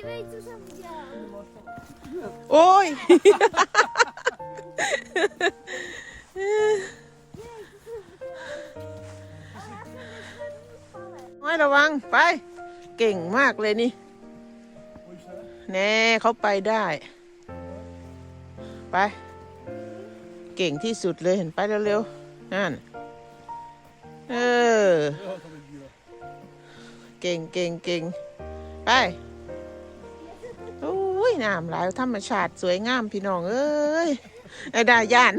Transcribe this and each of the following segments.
Jag vet inte som jag. โอ้ยไม่ระวังไป เก่งมากเลยนี่ แน่เขาไปได้ ไป เก่งที่สุดเลยเห็นไปเร็วๆ นั่น เออ เก่งเก่งเก่งไป อ้ยน้ำไหลายธรรมชาติสวยงามพี่น้องเอ้ยไอ้ได้ย่าน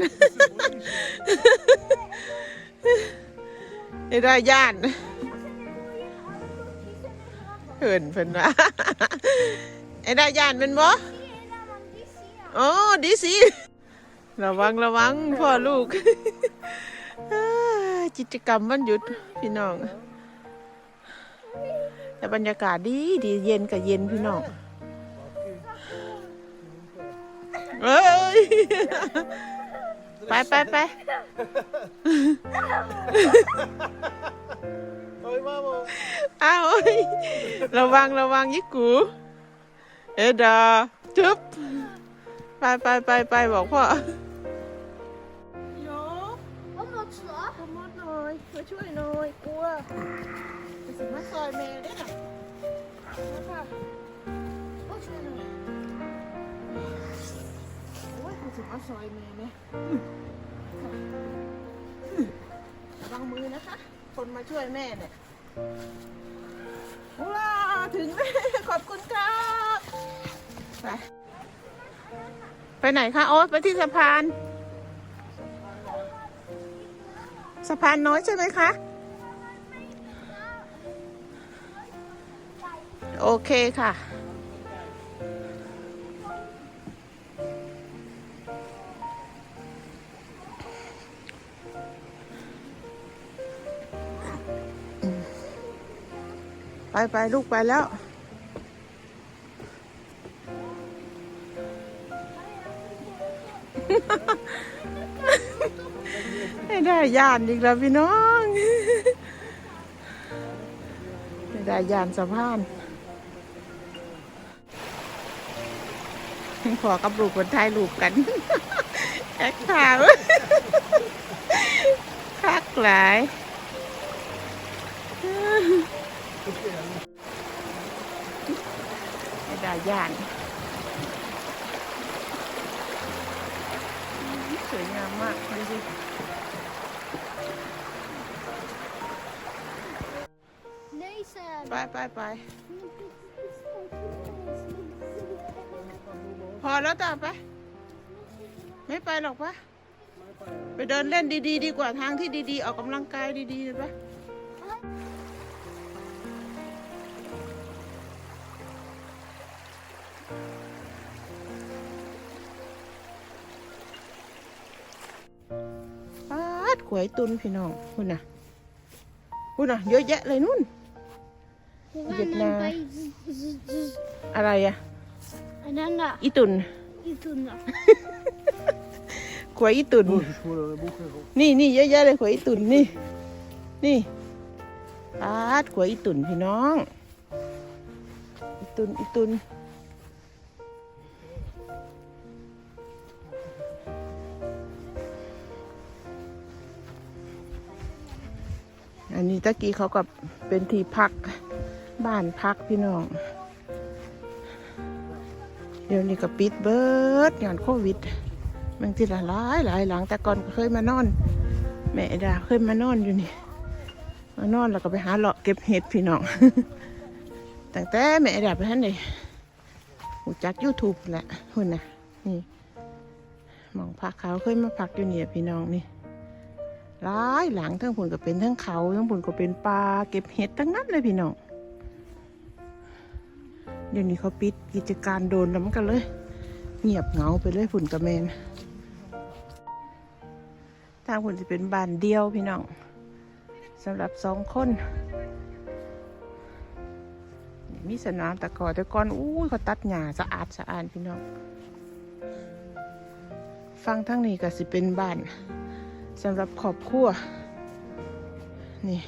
ไอ้ได้ย่านเหินเพิ่นว่าไอ้ได้ย่านเป็นบ่ Det är när man vill se. อ๋อดีสิระวังระวังพ่อลูกกิจกรรมวันหยุดพี่น้อง แต่บรรยากาศดีดีเย็นกับเย็นพี่น้อง เอ้ยไปไปไป Oj mamma! อ้าวเอ้ยระวังระวังยิกู เอ็ดาจุ๊บไปไปไปไปบอกพ่อโย Om något slag. ขมดหน่อยมาช่วยหน่อย อ้ยไปสิมาซอยแม่เนี่ยระวังมือนะคะ คนมาช่วยแม่เนี่ยว้าถึงแล้วขอบคุณครับไปไปไหนคะโอ๊ตไปที่สะพาน สะพานน้อยใช่ไหมคะ โอเคค่ะ ไปไปลูกไปแล้ว ไม่ได้ยานอีกแล้วพี่น้อง ไม่ได้ยานสะพานขอกับลูกคนไทยลูกกันแอคขาว คักหลายไม่ได้ย่าน สวยงามมากดูสิ Nej, Sam. ไปไปไปพอแล้วต่อไป ไม่ไปหรอกปะ ไปเดินเล่นดีๆดีกว่าทางที่ดีๆ ออกกำลังกายดีๆเลยปะปาดขวยตุนพี่น้องคุณน่ะคุณน่ะ เยอะแยะเลยนู่น Vennen nej. på อะไรอะ En annan อีตุน i tunnan. ข วยอีตุน Buskålar, buskålar. นี่นี่เยอะแยะเลยขวยอีตุนนี่ นี่ปาดขวยอีตุนพี่น้องอีตุนอีตุนอันนี้ตะกี้เขากับเป็นที่พักบ้านพักพี่น้อง เดี๋ยวนี้ก็ปิดเบิดงานโควิด บางทีละหลายหลายหลังแต่ก่อนเคยมานอน แม่ดาเคยมานอนอยู่นี่ มานอนแล้วก็ไปหาเลาะเก็บเห็ดพี่น้องตั้งแต่แม่ดาไปท่านเลยหูจักยูทูบแหละหุ่นน่ะนี่มองพักเขาเคยมาพักอยู่เนี่ยพี่น้องนี่หลายหลังทั้งผุนก็เป็นทั้งเขาทั้งผุนก็เป็นปลาเก็บเห็ดทั้งนั้นเลยพี่น้องเดี๋ยวนี้เขาปิดกิจการโดนแล้วมันกันเลย เงียบเหงาไปเลยฝุ่นกระแมนางฝุ่นจะเป็นบ้านเดียวพี่น้องสำหรับสองคน มีสนามตะกอแต่ก่อนอู้ยเขาตัดหญ้าสะอาดสะอาดพี่น้องฟังทั้งนี้ก็สิเป็นบ้านสำหรับครอบครัวนี่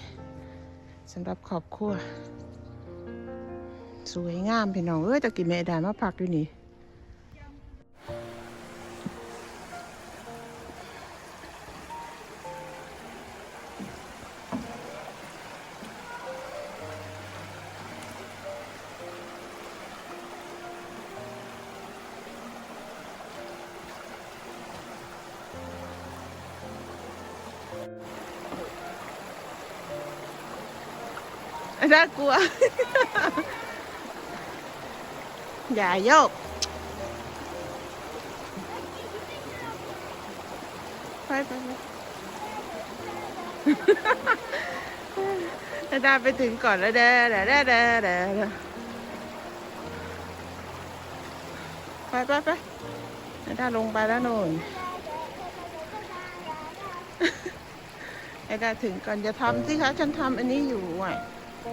สำหรับครอบครัวสวยงามพี่น้องเอ้ยตะกี้แม่ดามาพักอยู่นี่ น่ากลัว อย่าโยกไปไปไปนาดาไปถึงก่อนแล้วเด้อเด้อเด้อเด้อเด้อเด้อไปไปไปนาดาลงไปแล้วโน่นไอ้ดาถึงก่อนจะทำสิคะฉันทำอันนี้อยู่อะ ท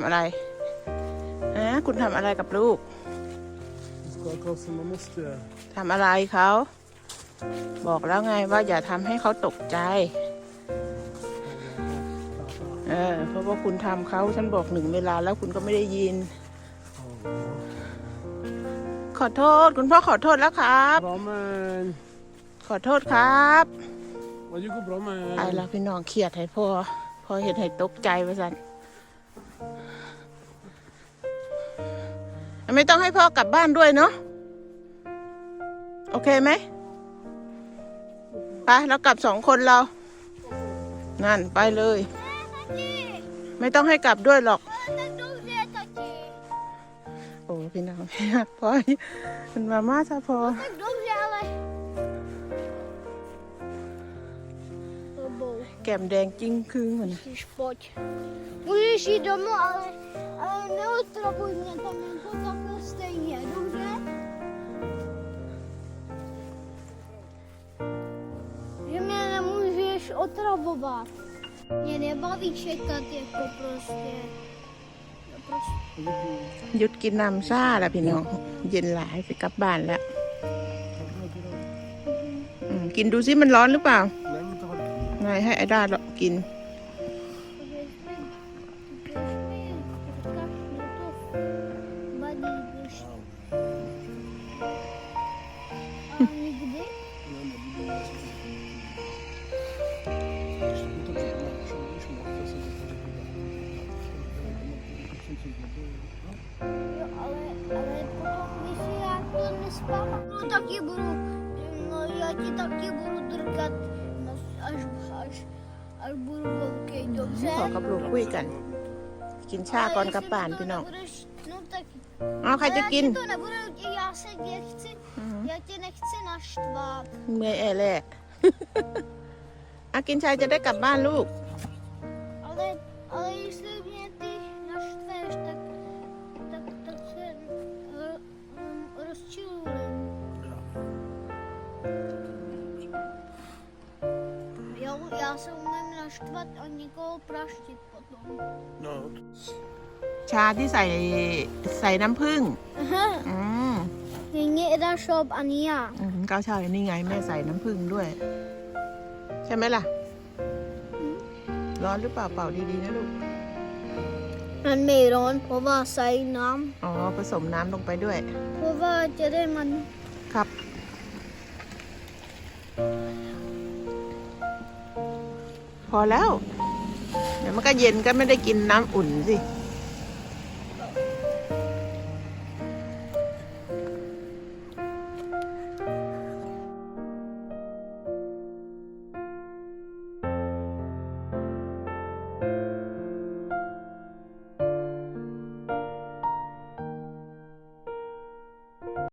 ำอะไรฮะคุณทำอะไรกับลูก ทำอะไรเขา บอกแล้วไงว่าอย่าทำให้เขาตกใจ เออ เพราะว่าคุณทำเขาฉันบอกหนึ่งเวลาแล้วคุณก็ไม่ได้ยิน ขอโทษ คุณพ่อขอโทษแล้วครับ Bra men... ขอโทษครับ Vad gick bra ไป men... แล้วพี่น้องเครียดให้พ่อพอเห็นให้ตกใจไปสัน ไม่ต้องให้พ่อกลับบ้านด้วยเนาะโอเคไหมไปเรากลับสองคนเรา นั่นไปเลย ไม่ต้องให้กลับด้วยหรอก โอ้พี่น้องพ่อมันมาม่าซะพอ Tak dobře, ale... Obou. แก้มแดงจริงคืงเหมือน Musíš pojď. Můžeš jít domů, ale, ale neotravuj mě tam, je to takhle stejně, dobře? Že mě nemůžeš otravovat. Mě nebaví čekat jako prostě. No prostě. หยุดกินน้ำซ่าแล้วพี่น้อง เย็นหลายไปกลับบ้านแล้วอืมกินดูซิมันร้อนหรือเปล่า Nej men ta det. ไม่ให้ไอ้ด้าลองกิน No taky budu, no já ti taky budu drgat, no, až, až, až budu velký, dobře? ขอกับลูกคุยกัน กินชาก่อนกลับบ้านพี่น้อง Budeš, no tak เอาใครจะกิน Já ti to nebudu, já se já chci, já tě nechci naštvat. เมื่อยแอแหละอากินชายจะได้กลับบ้านลูก já se umím naštvat a někoho praštit potom. No. ชาที่ใส่ใส่น้ำผึ้ง Aha, อืม Jinge Ida Shop Ania. อืมก้าวชายนี่ไงแม่ใส่น้ำผึ้งด้วย ใช่ไหมล่ะ ร้อนหรือเปล่าเป่าดีๆนะลูก มันไม่ร้อนเพราะว่าใส่น้อ๋อ ผสมน้ำลงไปด้วยำเพราะว่าจะได้มันครับ พอแล้ว เดี๋ยวมันก็เย็นก็ไม่ได้กินน้ำอุ่นสิ